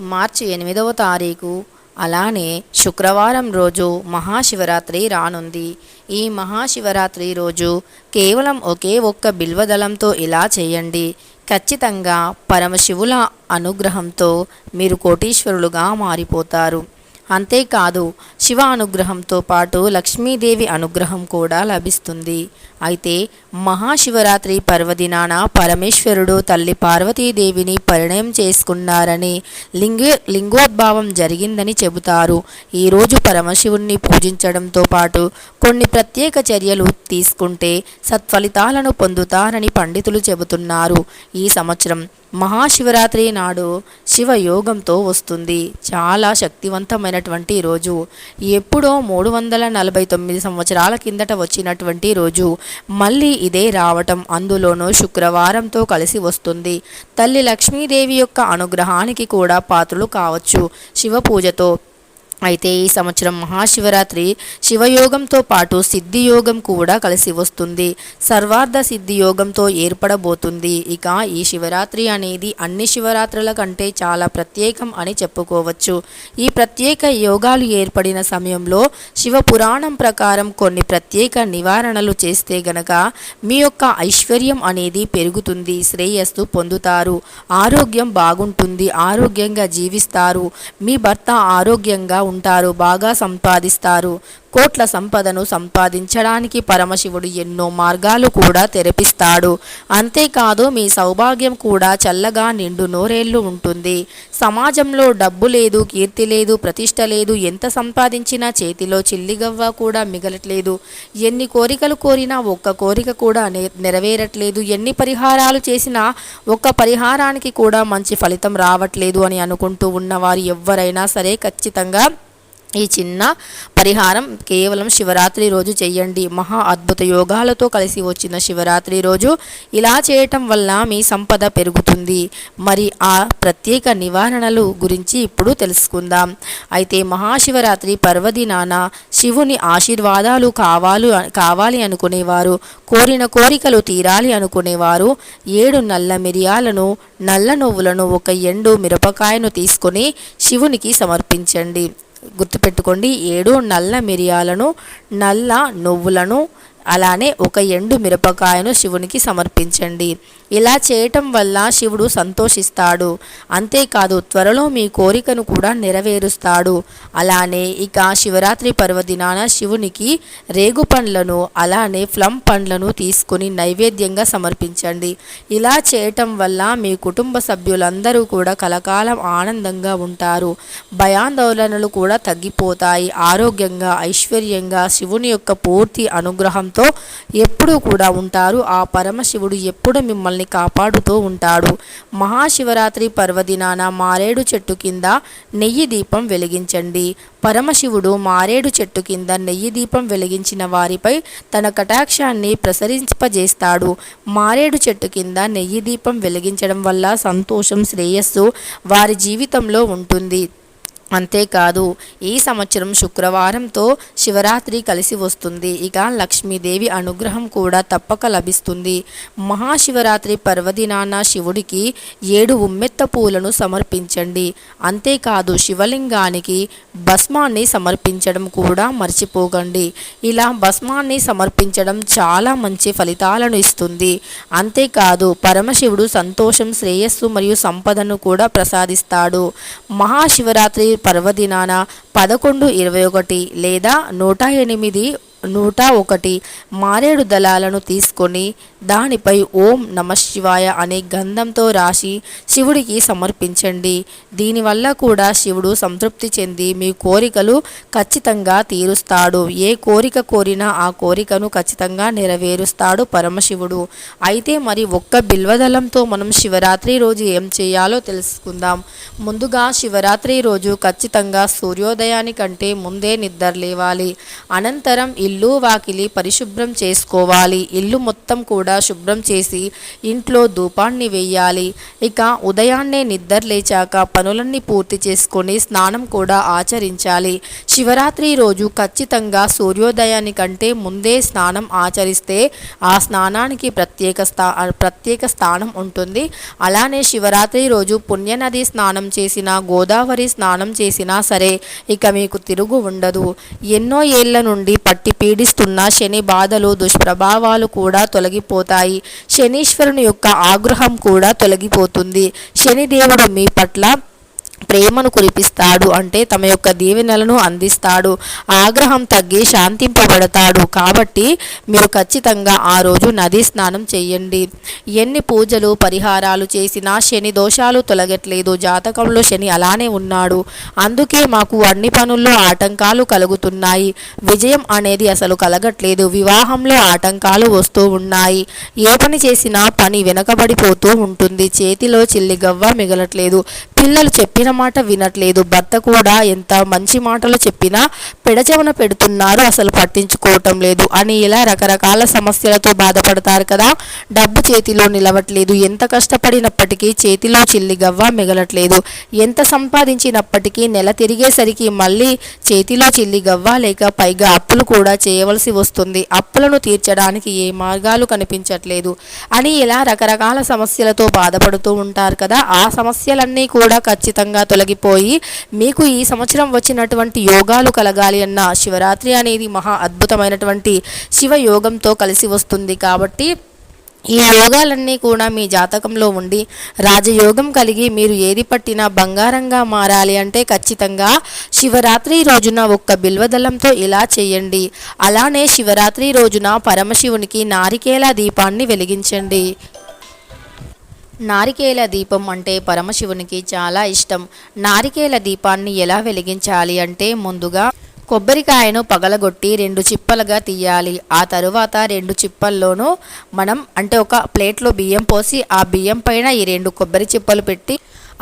మార్చి ఎనిమిదవ తారీఖు అలానే శుక్రవారం రోజు మహాశివరాత్రి రానుంది. ఈ మహాశివరాత్రి రోజు కేవలం ఒకే ఒక్క బిల్వదళంతో ఇలా చేయండి. ఖచ్చితంగా పరమశివుల అనుగ్రహంతో మీరు కోటీశ్వరులుగా మారిపోతారు. అంతేకాదు శివ అనుగ్రహంతో పాటు లక్ష్మీదేవి అనుగ్రహం కూడా లభిస్తుంది. అయితే మహాశివరాత్రి పర్వదినాన పరమేశ్వరుడు తల్లి పార్వతీదేవిని పరిణయం చేసుకున్నారని లింగ లింగోద్భావం జరిగిందని చెబుతారు. ఈరోజు పరమశివుణ్ణి పూజించడంతో పాటు కొన్ని ప్రత్యేక చర్యలు తీసుకుంటే సత్ఫలితాలను పొందుతారని పండితులు చెబుతున్నారు. ఈ సంవత్సరం మహాశివరాత్రి నాడు శివయోగంతో వస్తుంది. చాలా శక్తివంతమైనటువంటి రోజు. ఎప్పుడో మూడు వందల నలభై తొమ్మిది సంవత్సరాల కిందట వచ్చినటువంటి రోజు. మళ్ళీ ఇదే రావటం. అందులోనూ శుక్రవారంతో కలిసి వస్తుంది. తల్లి లక్ష్మీదేవి యొక్క అనుగ్రహానికి కూడా పాత్రలు కావచ్చు. శివ పూజతో అయితే ఈ సంవత్సరం మహాశివరాత్రి శివయోగంతో పాటు సిద్ధియోగం కూడా కలిసి వస్తుంది. సర్వార్థ సిద్ధియోగంతో ఏర్పడబోతుంది. ఇక ఈ శివరాత్రి అనేది అన్ని శివరాత్రుల కంటే చాలా ప్రత్యేకం అని చెప్పుకోవచ్చు. ఈ ప్రత్యేక యోగాలు ఏర్పడిన సమయంలో శివ పురాణం ప్రకారం కొన్ని ప్రత్యేక నివారణలు చేస్తే గనక మీ యొక్క ఐశ్వర్యం అనేది పెరుగుతుంది శ్రేయస్సు పొందుతారు ఆరోగ్యం బాగుంటుంది ఆరోగ్యంగా జీవిస్తారు. మీ భర్త ఆరోగ్యంగా ఉంటారు బాగా సంపాదిస్తారు. కోట్ల సంపదను సంపాదించడానికి పరమశివుడు ఎన్నో మార్గాలు కూడా తెరపిస్తాడు. అంతేకాదు మీ సౌభాగ్యం కూడా చల్లగా నిండు నోరేళ్ళు ఉంటుంది. సమాజంలో డబ్బు లేదు కీర్తి లేదు ప్రతిష్ట లేదు ఎంత సంపాదించినా చేతిలో చిల్లిగవ్వ కూడా మిగలట్లేదు. ఎన్ని కోరికలు కోరినా ఒక్క కోరిక కూడా నెరవేరట్లేదు. ఎన్ని పరిహారాలు చేసినా ఒక్క పరిహారానికి కూడా మంచి ఫలితం రావట్లేదు అని అనుకుంటూ ఉన్నవారు ఎవరైనా సరే ఖచ్చితంగా ఈ చిన్న పరిహారం కేవలం శివరాత్రి రోజు చేయండి. మహా అద్భుత యోగాలతో కలిసి వచ్చిన శివరాత్రి రోజు ఇలా చేయటం వల్ల మీ సంపద పెరుగుతుంది. మరి ఆ ప్రత్యేక నివారణలు గురించి ఇప్పుడు తెలుసుకుందాం. అయితే మహాశివరాత్రి పర్వదినాన శివుని ఆశీర్వాదాలు కావాలి కావాలి అనుకునేవారు కోరిన కోరికలు తీరాలి అనుకునేవారు. ఏడు నల్ల మిరియాలను నల్ల నువ్వులను ఒక ఎండు మిరపకాయను తీసుకొని శివునికి సమర్పించండి. గుర్తుపెట్టుకోండి ఏడు నల్ల మిరియాలను నల్ల నువ్వులను అలానే ఒక ఎండు మిరపకాయను శివునికి సమర్పించండి. ఇలా చేయటం వల్ల శివుడు సంతోషిస్తాడు. అంతేకాదు త్వరలో మీ కోరికను కూడా నెరవేరుస్తాడు. అలానే ఇక శివరాత్రి పర్వదినాన శివునికి రేగు పండ్లను అలానే ప్లం పండ్లను తీసుకుని నైవేద్యంగా సమర్పించండి. ఇలా చేయటం వల్ల మీ కుటుంబ సభ్యులందరూ కూడా కలకాలం ఆనందంగా ఉంటారు. భయాందోళనలు కూడా తగ్గిపోతాయి. ఆరోగ్యంగా ఐశ్వర్యంగా శివుని యొక్క పూర్తి అనుగ్రహంతో ఎప్పుడూ కూడా ఉంటారు. ఆ పరమశివుడు ఎప్పుడు మిమ్మల్ని కాపాడుతూ ఉంటాడు. మహాశివరాత్రి పర్వదినాన మారేడు చెట్టు కింద నెయ్యి దీపం వెలిగించండి. పరమశివుడు మారేడు చెట్టు కింద నెయ్యి దీపం వెలిగించిన వారిపై తన కటాక్షాన్ని ప్రసరింపజేస్తాడు. మారేడు చెట్టు కింద నెయ్యి దీపం వెలిగించడం వల్ల సంతోషం శ్రేయస్సు వారి జీవితంలో ఉంటుంది. అంతేకాదు ఈ సంవత్సరం శుక్రవారంతో శివరాత్రి కలిసి వస్తుంది. ఇక లక్ష్మీదేవి అనుగ్రహం కూడా తప్పక లభిస్తుంది. మహాశివరాత్రి పర్వదినాన శివుడికి ఏడు ఉమ్మెత్త పూలను సమర్పించండి. అంతేకాదు శివలింగానికి భస్మాన్ని సమర్పించడం కూడా మర్చిపోకండి. ఇలా భస్మాన్ని సమర్పించడం చాలా మంచి ఫలితాలను ఇస్తుంది. అంతేకాదు పరమశివుడు సంతోషం శ్రేయస్సు మరియు సంపదను కూడా ప్రసాదిస్తాడు. మహాశివరాత్రి పర్వదినాన పదకొండు ఇరవై ఒకటి లేదా నూట ఎనిమిది నూట ఒకటి మారేడు దళాలను తీసుకొని దానిపై ఓం నమ శివాయ అనే గంధంతో రాసి శివుడికి సమర్పించండి. దీనివల్ల కూడా శివుడు సంతృప్తి చెంది మీ కోరికలు ఖచ్చితంగా తీరుస్తాడు. ఏ కోరిక కోరినా ఆ కోరికను ఖచ్చితంగా నెరవేరుస్తాడు పరమశివుడు. అయితే మరి ఒక్క బిల్వదళంతో మనం శివరాత్రి రోజు ఏం చేయాలో తెలుసుకుందాం. ముందుగా శివరాత్రి రోజు ఖచ్చితంగా సూర్యోదయానికంటే ముందే నిద్ర లేవాలి. అనంతరం ఇల్లు వాకిలి పరిశుభ్రం చేసుకోవాలి. ఇల్లు మొత్తం కూడా శుభ్రం చేసి ఇంట్లో ధూపాన్ని వేయాలి. ఇక ఉదయాన్నే నిద్ర లేచాక పనులన్నీ పూర్తి చేసుకొని స్నానం కూడా ఆచరించాలి. శివరాత్రి రోజు ఖచ్చితంగా సూర్యోదయానికంటే ముందే స్నానం ఆచరిస్తే ఆ స్నానానికి ప్రత్యేక స్థా ప్రత్యేక స్థానం ఉంటుంది. అలానే శివరాత్రి రోజు పుణ్యనది స్నానం చేసినా గోదావరి స్నానం చేసినా సరే ఇక మీకు తిరుగు ఉండదు. ఎన్నో ఏళ్ళ నుండి పట్టి పీడిస్తున్న శని బాధలు దుష్ప్రభావాలు కూడా తొలగిపోతాయి. శనీశ్వరుని యొక్క ఆగ్రహం కూడా తొలగిపోతుంది. శనిదేవుడు మీ పట్ల ప్రేమను కురిపిస్తాడు అంటే తమ యొక్క దీవెనలను అందిస్తాడు. ఆగ్రహం తగ్గి శాంతింపబడతాడు. కాబట్టి మీరు ఖచ్చితంగా ఆ రోజు నదీ స్నానం చేయండి. ఎన్ని పూజలు పరిహారాలు చేసినా శని దోషాలు తొలగట్లేదు. జాతకంలో శని అలానే ఉన్నాడు. అందుకే మాకు అన్ని పనుల్లో ఆటంకాలు కలుగుతున్నాయి. విజయం అనేది అసలు కలగట్లేదు. వివాహంలో ఆటంకాలు వస్తూ ఉన్నాయి. ఏ పని చేసినా పని వెనకబడిపోతూ ఉంటుంది. చేతిలో చిల్లి గవ్వ మిగలట్లేదు. పిల్లలు చెప్పిన మాట వినట్లేదు. భర్త కూడా ఎంత మంచి మాటలు చెప్పినా పెడచెవన పెడుతున్నారు అసలు పట్టించుకోవటం లేదు. అని ఇలా రకరకాల సమస్యలతో బాధపడతారు కదా. డబ్బు చేతిలో నిలవట్లేదు. ఎంత కష్టపడినప్పటికీ చేతిలో చిల్లి గవ్వ మిగలట్లేదు. ఎంత సంపాదించినప్పటికీ నెల తిరిగేసరికి మళ్ళీ చేతిలో చిల్లి గవ్వ లేక పైగా అప్పులు కూడా చేయవలసి వస్తుంది. అప్పులను తీర్చడానికి ఏ మార్గాలు కనిపించట్లేదు. అని ఇలా రకరకాల సమస్యలతో బాధపడుతూ ఉంటారు కదా. ఆ సమస్యలన్నీ కూడా ఖచ్చితంగా తొలగిపోయి మీకు ఈ సంవత్సరం వచ్చినటువంటి యోగాలు కలగాలి అన్న శివరాత్రి అనేది మహా అద్భుతమైనటువంటి శివయోగంతో కలిసి వస్తుంది కాబట్టి ఈ యోగాలన్నీ కూడా మీ జాతకంలో ఉండి రాజయోగం కలిగి మీరు ఏది పట్టినా బంగారంగా మారాలి అంటే ఖచ్చితంగా శివరాత్రి రోజున ఒక్క బిల్వదళంతో ఇలా చేయండి. అలానే శివరాత్రి రోజున పరమశివునికి నారికేల దీపాన్ని వెలిగించండి. నారికేల దీపం అంటే పరమశివునికి చాలా ఇష్టం. నారికేల దీపాన్ని ఎలా వెలిగించాలి అంటే ముందుగా కొబ్బరికాయను పగలగొట్టి రెండు చిప్పలుగా తీయాలి. ఆ తరువాత రెండు చిప్పల్లోనూ మనం అంటే ఒక ప్లేట్లో బియ్యం పోసి ఆ బియ్యం పైన ఈ రెండు కొబ్బరి చిప్పలు పెట్టి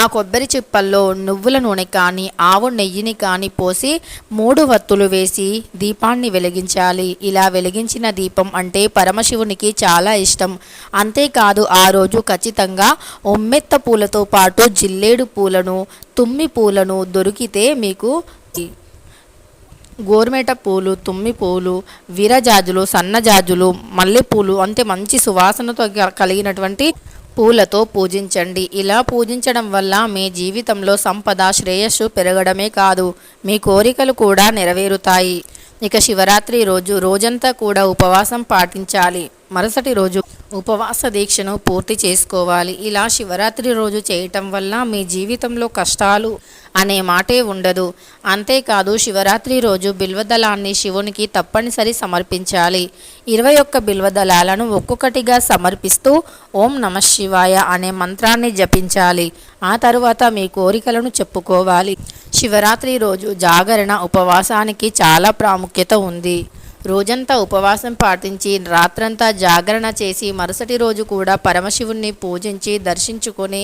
ఆ కొబ్బరి చిప్పల్లో నువ్వుల నూనె కానీ ఆవు నెయ్యిని కానీ పోసి మూడు వత్తులు వేసి దీపాన్ని వెలిగించాలి. ఇలా వెలిగించిన దీపం అంటే పరమశివునికి చాలా ఇష్టం. అంతేకాదు ఆ రోజు ఖచ్చితంగా ఒమ్మెత్త పూలతో పాటు జిల్లేడు పూలను తుమ్మి పూలను దొరికితే మీకు గోరుమేట పూలు తుమ్మి పూలు వీరజాజులు సన్నజాజులు మల్లెపూలు అంతే మంచి సువాసనతో కలిగినటువంటి పూలతో పూజించండి. ఇలా పూజించడం వల్ల మీ జీవితంలో సంపద శ్రేయస్సు పెరగడమే కాదు మీ కోరికలు కూడా నెరవేరుతాయి. ఇక శివరాత్రి రోజు రోజంతా కూడా ఉపవాసం పాటించాలి. మరుసటి రోజు ఉపవాస దీక్షను పూర్తి చేసుకోవాలి. ఇలా శివరాత్రి రోజు చేయటం వల్ల మీ జీవితంలో కష్టాలు అనే మాటే ఉండదు. అంతేకాదు శివరాత్రి రోజు బిల్వదళాన్ని శివునికి తప్పనిసరి సమర్పించాలి. ఇరవై ఒక్క బిల్వదళాలను ఒక్కొక్కటిగా సమర్పిస్తూ ఓం నమ శివాయ అనే మంత్రాన్ని జపించాలి. ఆ తరువాత మీ కోరికలను చెప్పుకోవాలి. శివరాత్రి రోజు జాగరణ ఉపవాసానికి చాలా ప్రాముఖ్యత ఉంది. రోజంతా ఉపవాసం పాటించి రాత్రంతా జాగరణ చేసి మరుసటి రోజు కూడా పరమశివుణ్ణి పూజించి దర్శించుకొని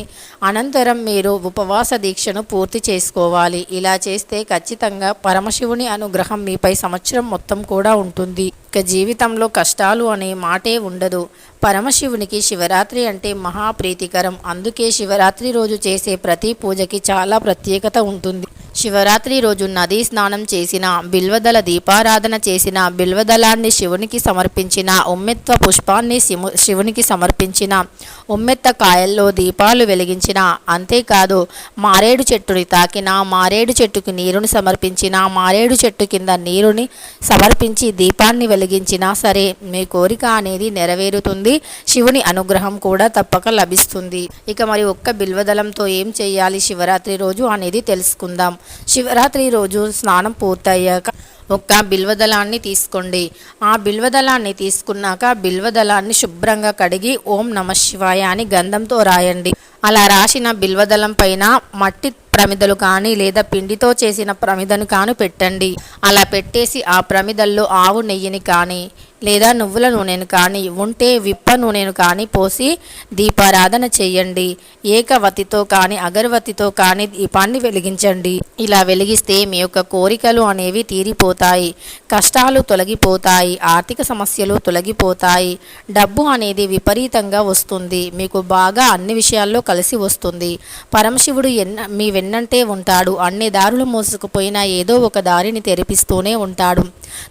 అనంతరం మీరు ఉపవాస దీక్షను పూర్తి చేసుకోవాలి. ఇలా చేస్తే ఖచ్చితంగా పరమశివుని అనుగ్రహం మీపై సంవత్సరం మొత్తం కూడా ఉంటుంది. ఇక జీవితంలో కష్టాలు అనే మాటే ఉండదు. పరమశివునికి శివరాత్రి అంటే మహాప్రీతికరం అందుకే శివరాత్రి రోజు చేసే ప్రతి పూజకి చాలా ప్రత్యేకత ఉంటుంది. శివరాత్రి రోజు నదీ స్నానం చేసిన బిల్వదల దీపారాధన చేసిన బిల్వదళాన్ని శివునికి సమర్పించిన ఉమ్మెత్వ పుష్పాన్ని శిము శివునికి సమర్పించిన ఉమ్మెత్త కాయల్లో దీపాలు వెలిగించిన అంతేకాదు మారేడు చెట్టుని తాకిన మారేడు చెట్టుకి నీరుని సమర్పించిన మారేడు చెట్టు కింద నీరుని సమర్పించి దీపాన్ని వెలిగించినా సరే మీ కోరిక అనేది నెరవేరుతుంది శివుని అనుగ్రహం కూడా తప్పక లభిస్తుంది. ఇక మరి ఒక్క బిల్వదలంతో ఏం చేయాలి శివరాత్రి రోజు అనేది తెలుసుకుందాం. శివరాత్రి రోజు స్నానం పూర్తయ్యాక ఒక్క బిల్వదళాన్ని తీసుకోండి. ఆ బిల్వదళాన్ని తీసుకున్నాక బిల్వదళాన్ని శుభ్రంగా కడిగి ఓం నమ శివాయ అని గంధంతో రాయండి. అలా రాసిన బిల్వదళం పైన మట్టి ప్రమిదలు కానీ లేదా పిండితో చేసిన ప్రమిదను కాను పెట్టండి. అలా పెట్టేసి ఆ ప్రమిదల్లో ఆవు నెయ్యిని కానీ లేదా నువ్వుల నూనెను కానీ ఉంటే విప్ప నూనెను కానీ పోసి దీపారాధన చేయండి. ఏకవతితో కానీ అగరవతితో కానీ దీపాన్ని వెలిగించండి. ఇలా వెలిగిస్తే మీ యొక్క కోరికలు అనేవి తీరిపోతాయి. కష్టాలు తొలగిపోతాయి. ఆర్థిక సమస్యలు తొలగిపోతాయి. డబ్బు అనేది విపరీతంగా వస్తుంది. మీకు బాగా అన్ని విషయాల్లో కలిసి వస్తుంది. పరమశివుడు ఎన్న మీ వెన్నంటే ఉంటాడు. అన్ని దారులు మోసుకుపోయినా ఏదో ఒక దారిని తెరిపిస్తూనే ఉంటాడు.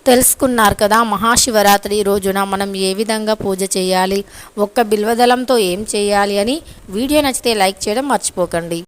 తెలుసుకున్నారు కదా మహాశివరాత్రి రోజున మనం ఏ విధంగా పూజ చేయాలి? ఒక్క బిల్వదళంతో ఏం చేయాలి అని వీడియో నచ్చితే లైక్ చేయడం మర్చిపోకండి.